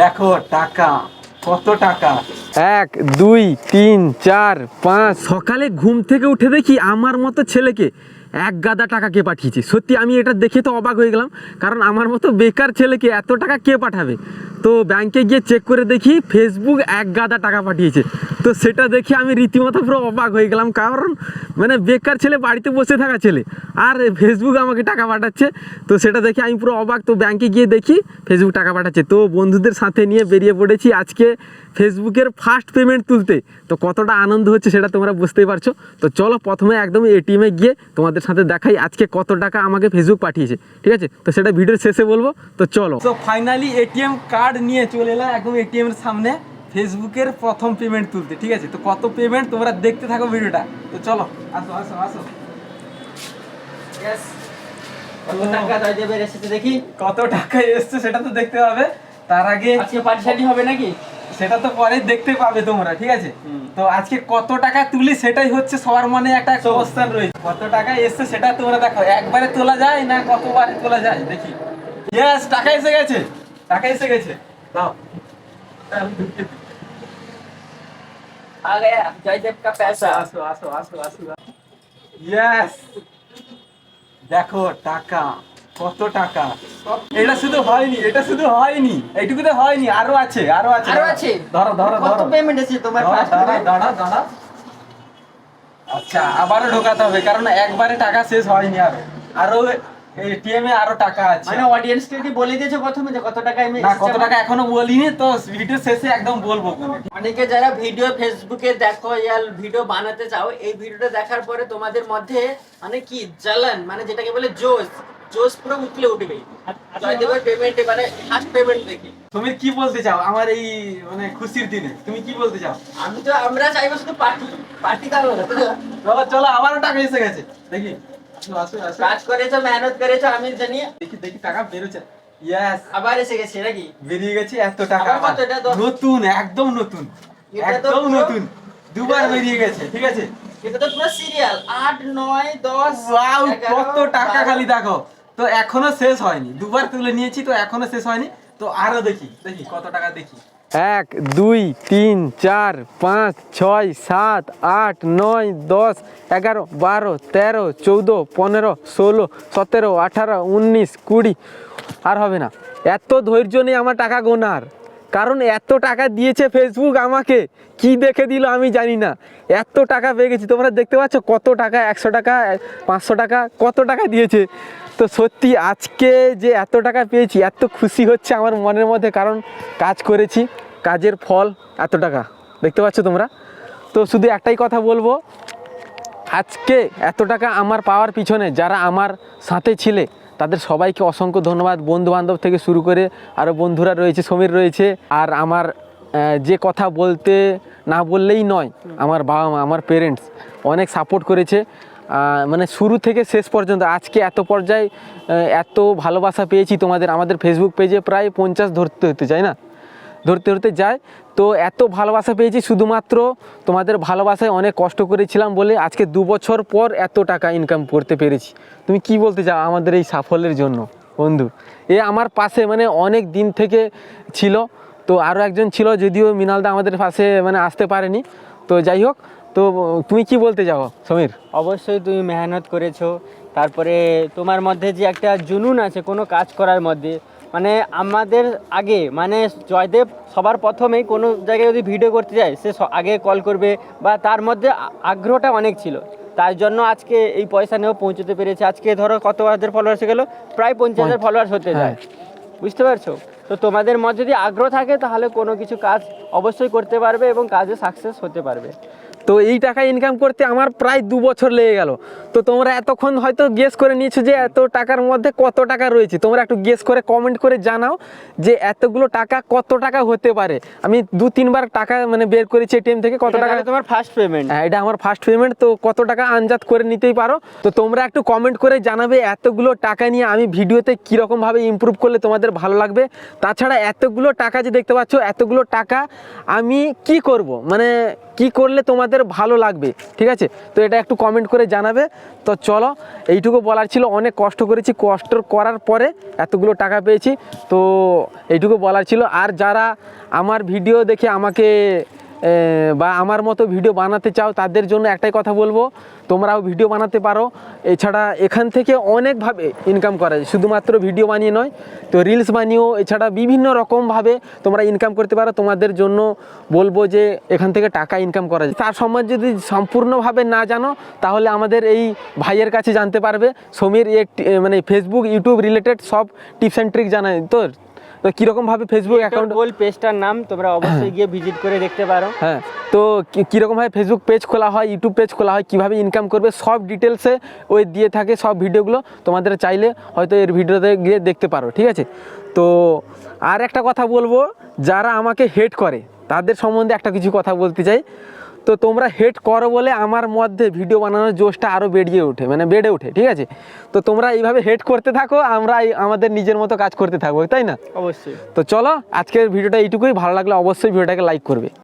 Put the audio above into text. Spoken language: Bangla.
দেখো টাকা, কত টাকা? এক, দুই, তিন, চার, পাঁচ। সকালে ঘুম থেকে উঠে দেখি আমার মতো ছেলেকে এক গাদা টাকা কে পাঠিয়েছে। সত্যি আমি এটা দেখে তো অবাক হয়ে গেলাম, কারণ আমার মতো বেকার ছেলেকে এত টাকা কে পাঠাবে? তো ব্যাংকে গিয়ে চেক করে দেখি ফেসবুক এক গাদা টাকা পাঠিয়েছে। তো সেটা দেখে আমি রীতিমতো পুরো অবাক হয়ে গেলাম, কারণ মানে বেকার ছেলে, বাড়িতে বসে থাকা ছেলে, আর ফেসবুক আমাকে টাকা পাঠাচ্ছে। তো সেটা দেখে আমি পুরো অবাক, তো ব্যাংকে গিয়ে দেখি ফেসবুক টাকা পাঠাচ্ছে। তো বন্ধুদের সাথে নিয়ে বেরিয়ে পড়েছি আজকে ফেসবুকের ফার্স্ট পেমেন্ট তুলতে। তো কতটা আনন্দ হচ্ছে সেটা তোমরা বুঝতেই পারছ। তো চলো প্রথমে একদম এটিএমে গিয়ে তোমাদের সাথে দেখাই আজকে কত টাকা আমাকে ফেসবুক পাঠিয়েছে, ঠিক আছে? তো সেটা ভিডিওর শেষে বলব, তো চলো। তো ফাইনালি এটিএম কার্ড নিয়ে চলে এলাম একদম এটিএম এর সামনে। ফেসবুকের প্রথম পেমেন্ট তুলতে ঠিক আছে? তো কত পেমেন্ট তোমরা দেখতে থাকো ভিডিওটা তো চলো আসো আসো আসো। দেখি? কত টাকা এসছে সেটা তো দেখতে হবে তার আগে আজকে পার্টি শার্টি হবে নাকি? সেটা তো পরে দেখতে পাবে তোমরা ঠিক আছে? তো আজকে কত টাকা তুলি সেটাই হচ্ছে সবার মনে একটা কোশ্চেন রয়েছে। কত টাকা এসছে সেটা তোমরা দেখো একবারে তোলা যায় না কতবারে তোলা যায়? দেখি। ইয়েস টাকা এসে গেছে। টাকা এসে গেছে। দাও। आ गया जयदेव का पैसा আসো আসো আসো আসো ইয়েস দেখো টাকা কত টাকা এটা শুধু হয়নি এটা শুধু হয়নি এইটুকুতে হয়নি আরো আছে আরো আছে আরো আছে? ধরো ধরো কত ধরো পেমেন্ট এসেছে তোমার দাঁড়া, ফার্স্ট দাঁড়া, দাঁড়া, দাঁড়া। আচ্ছা আবারও ঢোকাতে হবে কারণ একবারে টাকা শেষ হয়নি আর আরো এটিএম এ আরও টাকা আছে। মানে অডিয়েন্স কে কি বলে দিয়েছ প্রথমে যে কত টাকা আমি না কত টাকা এখনও বলিনি তো ভিডিও শেষে একদম বলব। অনেকে যারা ভিডিও ফেসবুকে দেখো ভিডিও বানাতে চাও এই ভিডিওটা দেখার পরে তোমাদের মধ্যে মানে কি জ্বালান মানে যেটাকে বলে জোশ জোশ পুরো উঠলে উঠবে জয়দেবের পেমেন্টে মানে ফার্স্ট পেমেন্ট দেখি। তুমি কি বলতে চাও? আমার এই মানে খুশির দিনে তুমি কি বলতে চাও? আমি তো আমরা চাইব শুধু পার্টি পার্টি দাও না চলো চলো আবারও টাকা এসে গেছে। দেখি। কাজ করেছ মেহনত করেছ আমি জানি। দেখি দেখি টাকা বেরোচ্ছে। ইয়েস আবার এসে গেছে নাকি বেরিয়ে গেছে এত টাকা আবার কত এটা? দশ- নতুন একদম নতুন। একদম নতুন। দুবার বেরিয়ে গেছে ঠিক আছে? এটা তো পুরো সিরিয়াল ওয়াও কত টাকা খালি দেখো। তো এখনও শেষ হয়নি। দুবার তুলে নিয়েছি তো এখনও শেষ হয়নি। তো আরও দেখি দেখি কত টাকা দেখি। এক, দুই, তিন, চার, পাঁচ, ছয়, সাত, আট, নয়, দশ, এগারো, বারো, তেরো, চৌদ্দ, পনেরো, ষোলো, সতেরো, আঠারো, উনিশ, কুড়ি। আর হবে না। এত ধৈর্য নেই আমার টাকা গোনার। কারণ এত টাকা দিয়েছে ফেসবুক আমাকে। কি দেখে দিল আমি জানি না। এত টাকা পেয়ে গেছি। তোমরা দেখতে পাচ্ছ কত টাকা? একশো টাকা, পাঁচশো টাকা, কত টাকা দিয়েছে? তো সত্যি আজকে যে এত টাকা পেয়েছি, এত খুশি হচ্ছে আমার মনের মধ্যে কারণ কাজ করেছি, কাজের ফল এত টাকা। দেখতে পাচ্ছ তোমরা? তো শুধু একটাই কথা বলব, আজকে এত টাকা আমার পাওয়ার পিছনে যারা আমার সাথে ছিলে তাদের সবাইকে অসংখ্য ধন্যবাদ বন্ধু বান্ধব থেকে শুরু করে আরও বন্ধুরা রয়েছে, সমীর রয়েছে। আর আমার যে কথা বলতে না বললেই নয়, আমার বাবা মা, আমার পেরেন্টস অনেক সাপোর্ট করেছে। মানে শুরু থেকে শেষ পর্যন্ত, আজকে এত পর্যায়ে এত ভালোবাসা পেয়েছি তোমাদের, আমাদের ফেসবুক পেজে প্রায় পঞ্চাশ ধরতে হতে চাই না? ধরতে ধরতে যায়। তো এত ভালোবাসা পেয়েছি শুধুমাত্র তোমাদের ভালোবাসায় অনেক কষ্ট করেছিলাম বলে আজকে দু বছর পর এত টাকা ইনকাম করতে পেরেছি। তুমি কি বলতে চাও আমাদের এই সাফল্যের জন্য? বন্ধু, এ আমার পাশে মানে অনেক দিন থেকে ছিল। তো আরও একজন ছিল যদিও মৃণালদা আমাদের পাশে মানে আসতে পারেনি। তো যাই হোক, তো তুমি কি বলতে চাও সমীর? অবশ্যই তুমি মেহনত করেছ। তারপরে তোমার মধ্যে যে একটা জুনুন আছে কোনো কাজ করার মধ্যে মানে আমাদের আগে মানে জয়দেব সবার প্রথমেই কোনো জায়গায় যদি ভিডিও করতে যায় সে আগে কল করবে বা তার মধ্যে আগ্রহটা অনেক ছিল। তার জন্য আজকে এই পয়সা নিয়েও পৌঁছতে পেরেছে। আজকে ধরো কত হাজার ফলোয়ার্স গেলো? প্রায় পঞ্চাশ হাজার ফলোয়ার্স হতে যায়। বুঝতে পারছ? তো তোমাদের মধ্যে যদি আগ্রহ থাকে তাহলে কোনো কিছু কাজ অবশ্যই করতে পারবে এবং কাজে সাকসেস হতে পারবে। তো এই টাকা ইনকাম করতে আমার প্রায় দু বছর লেগে গেল। তো তোমরা এতক্ষণ হয়তো গেস করে নিয়েছো যে এত টাকার মধ্যে কত টাকা রয়েছে। তোমরা একটু গেস করে কমেন্ট করে জানাও যে এতগুলো টাকা কত টাকা হতে পারে। আমি দু তিনবার টাকা মানে বের করেছি এটিএম থেকে কত টাকা তোমার ফার্স্ট পেমেন্ট হ্যাঁ এটা আমার ফার্স্ট পেমেন্ট তো কত টাকা আনজাত করে নিতেই পারো। তো তোমরা একটু কমেন্ট করে জানাবে এতগুলো টাকা নিয়ে আমি ভিডিওতে কীরকমভাবে ইমপ্রুভ করলে তোমাদের ভালো লাগবে। তাছাড়া এতগুলো টাকা যে দেখতে পাচ্ছ এতগুলো টাকা আমি কি করব? মানে কি করলে তোমাদের ভালো লাগবে, ঠিক আছে? তো এটা একটু কমেন্ট করে জানাবে। তো চলো, এইটুকু বলার ছিল, অনেক কষ্ট করেছি। কষ্ট করার পরে এতগুলো টাকা পেয়েছি। তো এইটুকু বলার ছিল। আর যারা আমার ভিডিও দেখে আমাকে বা আমার মতো ভিডিও বানাতে চাও, তাদের জন্য একটাই কথা বলব, তোমরাও ভিডিও বানাতে পারো। এছাড়া এখান থেকে অনেকভাবে ইনকাম করা যায়, শুধুমাত্র ভিডিও বানিয়ে নয়, তো রিলস বানিয়েও, এছাড়া বিভিন্ন রকমভাবে তোমরা ইনকাম করতে পারো। তোমাদের জন্য বলব যে এখান থেকে টাকা ইনকাম করা যায়। তার সম্বন্ধে যদি সম্পূর্ণভাবে না জানো, তাহলে আমাদের এই ভাইয়ের কাছে জানতে পারবে। সমীর এ মানে ফেসবুক ইউটিউব রিলেটেড সব টিপস অ্যান্ড ট্রিক জানায় তোর তো কীরকমভাবে ফেসবুক অ্যাকাউন্ট গোল পেজটার নাম তোমরা অবশ্যই গিয়ে ভিজিট করে দেখতে পারো। হ্যাঁ তো কি- কীরকমভাবে ফেসবুক পেজ খোলা হয় ইউটিউব পেজ খোলা হয় কীভাবে ইনকাম করবে সব ডিটেলসে ওই দিয়ে থাকে সব ভিডিওগুলো তোমাদের চাইলে হয়তো এর ভিডিওতে গিয়ে দেখতে পারো ঠিক আছে? তো আর একটা কথা বলব যারা আমাকে হেট করে তাদের সম্বন্ধে একটা কিছু কথা বলতে চাই। তো তোমরা হেট করো বলে আমার মধ্যে ভিডিও বানানোর জোশটা আরও বেড়িয়ে ওঠে মানে বেড়ে ওঠে ঠিক আছে? তো তোমরা এইভাবে হেট করতে থাকো আমরা এই আমাদের নিজের মতো কাজ করতে থাকব তাই না? অবশ্যই। তো চলো আজকের ভিডিওটা এইটুকুই ভালো লাগলে অবশ্যই ভিডিওটাকে লাইক করবে।